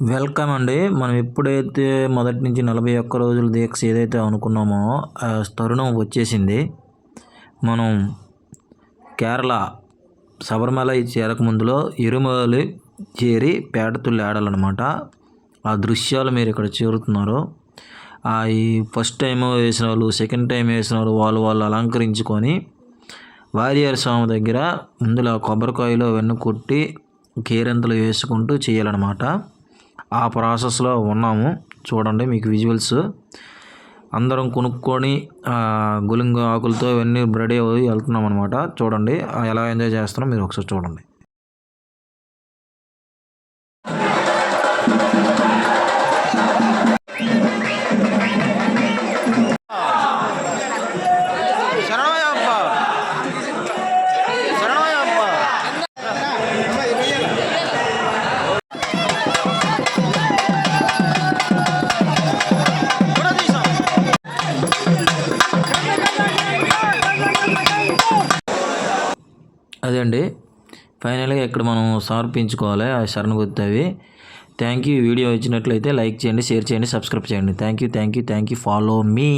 Welcome అండి. మనం ఎప్పుడైతే మొదటి నుంచి నలభై ఒక్క రోజుల దీక్ష ఏదైతే అనుకున్నామో ఆ తరుణం వచ్చేసింది. మనం కేరళ శబరిమల చేరక ముందులో ఇరుమలి చేరి పేటతుల్లి ఆడాలన్నమాట. ఆ దృశ్యాలు మీరు ఇక్కడ చేరుతున్నారు ఆ ఈ ఫస్ట్ టైం వేసిన వాళ్ళు సెకండ్ టైం వేసిన వాళ్ళు వాళ్ళు వాళ్ళు అలంకరించుకొని వారియర్ స్వామి దగ్గర ముందులో కొబ్బరికాయలు వెన్ను కొట్టి కేరింతలు వేసుకుంటూ చేయాలన్నమాట. ఆ ప్రాసెస్లో ఉన్నాము. చూడండి మీకు విజువల్స్. అందరం కొనుక్కొని గులింగ ఆకులతో ఇవన్నీ రెడీ అయ్యి వెళ్తున్నాం అనమాట చూడండి ఎలా ఎంజాయ్ చేస్తున్నాం మీరు ఒకసారి చూడండి. అదే అండి. ఫైనల్గా ఇక్కడ మనం సమర్పించుకోవాలి ఆ శరణగుర్తి గుర్తవి థ్యాంక్ యూ వీడియో ఇచ్చినట్లయితే లైక్ చేయండి షేర్ చేయండి సబ్స్క్రైబ్ చేయండి. Thank you thank you thank you follow me